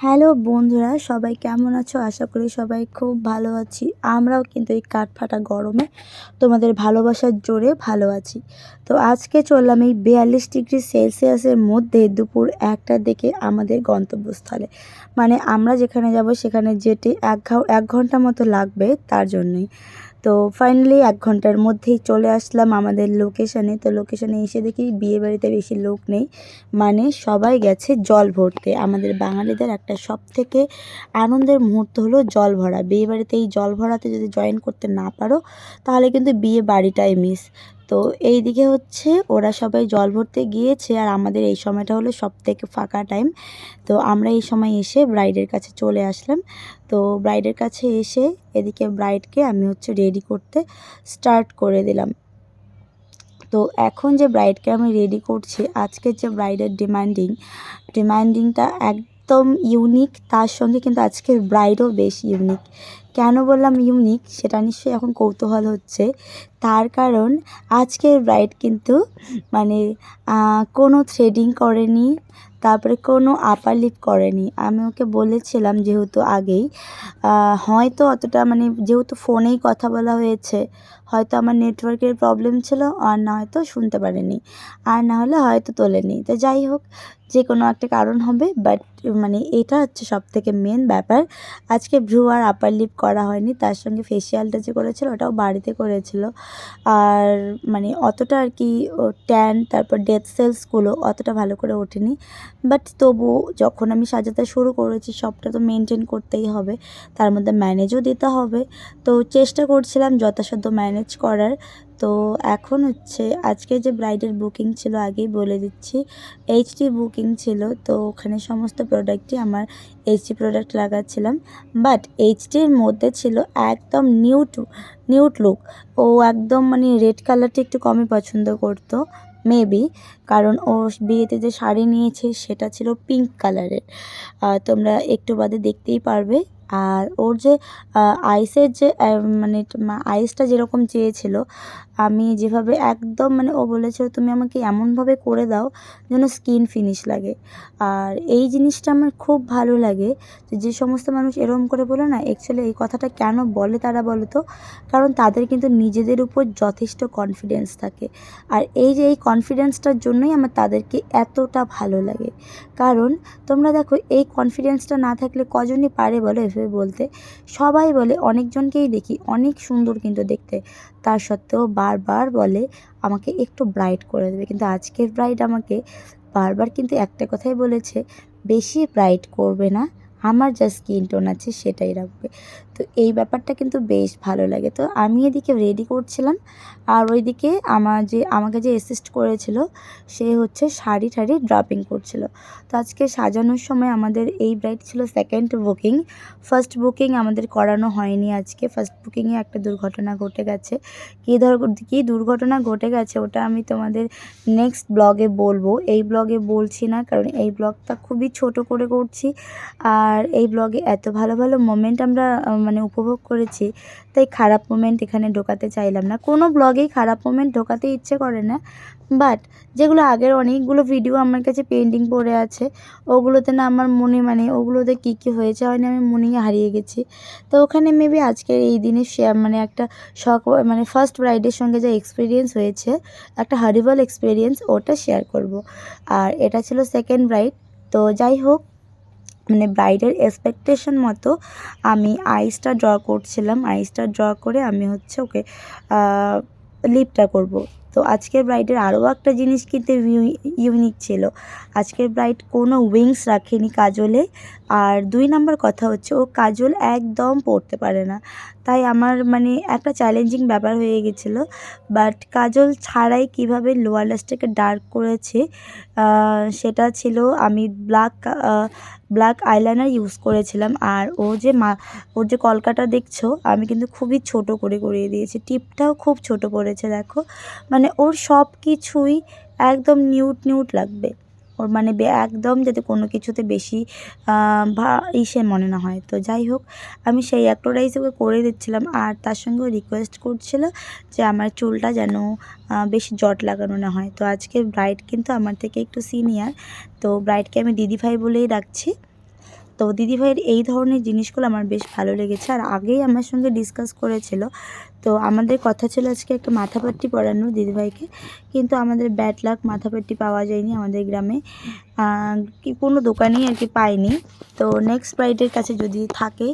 Hello বন্ধুরা, সবাই কেমন আছো? আশা করি সবাই খুব ভালো আছি। আমরাও কিন্তু এই কাঠফাটা গরমে তোমাদের ভালোবাসার জোরে ভালো আছি। তো আজকে চললাম এই বিয়াল্লিশ ডিগ্রি সেলসিয়াসের মধ্যে দুপুর একটার দিকে আমাদের গন্তব্যস্থলে। মানে আমরা যেখানে যাব সেখানে যেতে এক এক ঘণ্টা মতো লাগবে তার জন্যই। তো ফাইনালি এক ঘণ্টার মধ্যেই চলে আসলাম আমাদের লোকেশানে তো লোকেশানে এসে দেখি বিয়ে বাড়িতে বেশি লোক নেই। মানে সবাই গেছে জল ভরতে। আমাদের বাঙালিদের একটা সব থেকে আনন্দের মুহূর্ত হলো জল ভরা। বিয়ে বাড়িতে এই জল ভরাতে যদি জয়েন করতে না পারো, তাহলে কিন্তু বিয়ে বাড়িটাই মিস তো এই দিকে হচ্ছে ওরা সবাই জল ভরতে গিয়েছে আর আমাদের এই সময়টা হলো সব থেকে ফাঁকা টাইম। তো আমরা এই সময় এসে ব্রাইডের কাছে চলে আসলাম। তো ব্রাইডের কাছে এসে এদিকে ব্রাইডকে আমি হচ্ছে রেডি করতে স্টার্ট করে দিলাম। তো এখন যে ব্রাইডকে আমি রেডি করছি আজকের যে ব্রাইডের ডিমান্ডিং, ডিমান্ডিংটা একদম ইউনিক, তার সঙ্গে কিন্তু আজকের ব্রাইডও বেশ ইউনিক। কেন বললাম ইউনিক সেটা নিশ্চয়ই এখন কৌতূহল হচ্ছে। তার কারণ আজকের ব্রাইড কিন্তু মানে কোনো থ্রেডিং করেনি, তারপরে কোনো আপার লিপ করেনি। আমি ওকে বলেছিলাম যেহেতু আগেই হয়তো অতটা মানে যেহেতু ফোনেই কথা বলা হয়েছে, হয়তো আমার নেটওয়ার্কের প্রবলেম ছিল, আর না হয়তো শুনতে পারেনি, আর না হলে হয়তো তোলেনি। তো যাই হোক, যে কোনো একটা কারণ হবে বাট মানে এটা হচ্ছে সব থেকে মেন ব্যাপার। আজকে ভ্রু আর আপার লিপ করা হয়নি। তার সঙ্গে ফেসিয়ালটা যে করেছিল ওটাও বাড়িতে করেছিল। আর মানে অতটা আর কি ট্যান তারপর ডেথ সেলসগুলো অতটা ভালো করে ওঠেনি। বাট তবু যখন আমি সাজাতে শুরু করেছি, সবটা তো মেনটেন করতেই হবে। তার মধ্যে ম্যানেজও দিতে হবে। তো চেষ্টা করছিলাম যথাসাধ্য ম্যানেজ করার। তো এখন হচ্ছে আজকে যে ব্রাইডের বুকিং ছিল আগেই বলে দিচ্ছি এইচডি বুকিং ছিল, তো ওখানে সমস্ত প্রোডাক্টই আমার এইচডি প্রোডাক্ট লাগাচ্ছিলাম। বাট এইচডির মধ্যে ছিল একদম নিউট নিউট লুক ও একদম মানে রেড কালারটা একটু কমই পছন্দ করতো মেবি কারণ ও বিয়েতে যে শাড়ি নিয়েছে সেটা ছিল পিঙ্ক কালারের তোমরা একটু বাদে দেখতেই পারবে। আর ওর যে আইসের যে মানে আইসটা যেরকম চেয়েছিল, আমি যেভাবে একদম মানে ও বলেছিল, তুমি আমাকে এমনভাবে করে দাও যেন স্কিন ফিনিশ লাগে। আর এই জিনিসটা আমার খুব ভালো লাগে যে সমস্ত মানুষ এরম করে বলে না অ্যাকচুয়ালি এই কথাটা কেন বলে তারা বলো তো? কারণ তাদের কিন্তু নিজেদের উপর যথেষ্ট কনফিডেন্স থাকে। আর এই যে, এই কনফিডেন্সটার জন্যই আমার তাদেরকে এতটা ভালো লাগে। কারণ তোমরা দেখো, এই কনফিডেন্সটা না থাকলে কজনই পারে বলো এভাবে বলতে সবাই বলে, অনেকজনকেই দেখি, অনেক সুন্দর কিন্তু দেখতে। তার সত্ত্বেও বারবার বলে, আমাকে একটু ব্রাইট করে দেবে। কিন্তু আজকের ব্রাইড আমাকে বারবার কিন্তু একটা কথাই বলেছে, বেশি ব্রাইট করবে না, আমার যা স্কিন টোন আছে সেটাই রাখবে। তো এই ব্যাপারটা কিন্তু বেশ ভালো লাগে। তো আমি এদিকে রেডি করছিলাম। আর ওইদিকে আমার যে, আমাকে যে অ্যাসিস্ট করেছিল, সে হচ্ছে শাড়ি ঠাড়ি ড্রপিং করছিল। তো আজকে সাজানোর সময় আমাদের এই ব্রাইড ছিল সেকেন্ড বুকিং ফার্স্ট বুকিং আমাদের করানো হয়নি আজকে। ফার্স্ট বুকিংয়ে একটা দুর্ঘটনা ঘটে গেছে। কী ধর, কী দুর্ঘটনা ঘটে গেছে ওটা আমি তোমাদের নেক্সট ব্লগে বলব। এই ব্লগে বলছি না, কারণ এই ব্লগটা খুবই ছোট করে করছি। আর এই ব্লগে এত ভালো ভালো মোমেন্ট আমরা মানে উপভোগ করেছি। তাই খারাপ মোমেন্ট এখানে ঢোকাতে চাইলাম না। কোনো ব্লগেই খারাপ মোমেন্ট ঢোকাতে ইচ্ছে করে না। বাট যেগুলো আগের অনেকগুলো ভিডিও আমার কাছে পেন্ডিং পড়ে আছে, ওগুলোতে না আমার মনে মানে ওগুলোতে কী কী হয়েছে হয়নি আমি মনেই হারিয়ে গেছি। তো ওখানে মেবি আজকের এই দিনে শেয়ার মানে একটা শখ মানে ফার্স্ট ব্রাইডের সঙ্গে যে এক্সপিরিয়েন্স হয়েছে, একটা হারিবল এক্সপিরিয়েন্স ওটা শেয়ার করব। আর এটা ছিল সেকেন্ড ব্রাইড তো যাই হোক মানে ব্রাইডের এক্সপেকটেশন মতো আমি আইসটা ড্র করছিলাম। আইসটা ড্র করে আমি হচ্ছে ওকে লিপটা করব। তো আজকের ব্রাইডের আরও একটা জিনিস কিন্তু ইউনিক ছিল। আজকের ব্রাইড কোনো উইংস রাখেনি কাজলে। আর দুই নাম্বার কথা হচ্ছে, ও কাজল একদম পড়তে পারে না। তাই আমার মানে একটা চ্যালেঞ্জিং ব্যাপার হয়ে গেছিল। বাট কাজল ছাড়াই কীভাবে লোয়ার লাস্টটাকে ডার্ক করেছে সেটা ছিল আমি ব্ল্যাক ব্ল্যাক আইলাইনার ইউজ করেছিলাম। আর ও যে মা ওর যে কলকাটা দেখছ, আমি কিন্তু খুবই ছোট করে করিয়ে দিয়েছি। টিপটাও খুব ছোট পড়েছে, দেখো। মানে ওর সব কিছুই একদম নিউট নিউট লাগবে। ওর মানে একদম যাতে কোনো কিছুতে বেশি ভা, ইসে মনে না হয়। তো যাই হোক, আমি সেই অ্যাক্টোরাইজ ওকে করে দিচ্ছিলাম আর তার সঙ্গে রিকোয়েস্ট করছিল যে আমার চুলটা যেন বেশি জট লাগানো না হয়। তো আজকে ব্রাইড কিন্তু আমার থেকে একটু সিনিয়র তো ব্রাইডকে আমি দিদিভাই বলেই রাখছি তো দিদিভাইয়ের এই ধরনের জিনিসগুলো আমার বেশ ভালো লেগেছে। আর আগেই আমার সঙ্গে ডিসকাস করেছিল। তো আমাদের কথা ছিল আজকে একটা মাথাপাট্টি পরানো দিদিভাইকে। কিন্তু আমাদের ব্যাট লাক মাথাপাট্টি পাওয়া যায়নি আমাদের গ্রামে। কি কোনো দোকানেই আর কি পাইনি। তো নেক্সট ফ্রাইডের কাছে যদি থাকে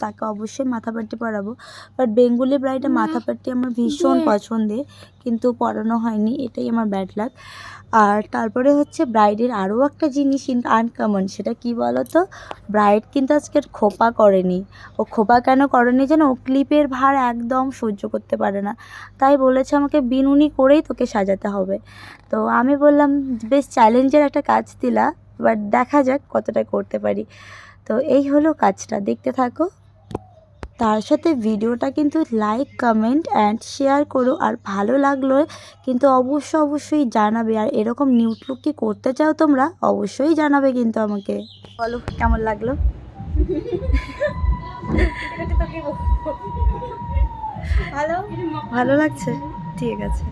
তাকে অবশ্যই মাথাপাট্টি পরাবো। বাট বেঙ্গলি ব্রাইডে মাথাপাট্টি আমার ভীষণ পছন্দের কিন্তু পরানো হয়নি এটাই আমার ব্যাড লাক আর তারপরে হচ্ছে ব্রাইডের আরও একটা জিনিস কিন্তু আনকমন সেটা কি বলো তো ব্রাইড কিন্তু আজকে খোপা করেনি। ও খোপা কেন করেনি যেন? ও ক্লিপের ভার একদম সহ্য করতে পারে না। তাই বলেছে আমাকে বিনুনি করেই তোকে সাজাতে হবে। তো আমি বললাম বেশ চ্যালেঞ্জের একটা কাজ দিলা বাট দেখা যাক কতটা করতে পারি। তো এই হলো কাজটা। দেখতে থাকো। তার সাথে ভিডিওটা কিন্তু লাইক কমেন্ট অ্যান্ড শেয়ার করো। আর ভালো লাগল কিন্তু অবশ্যই অবশ্যই জানাবে। আর এরকম নিউট লুক কি করতে চাও তোমরা, অবশ্যই জানাবে কিন্তু আমাকে। বলো, কেমন লাগল? ভালো? ভালো লাগছে? ঠিক আছে।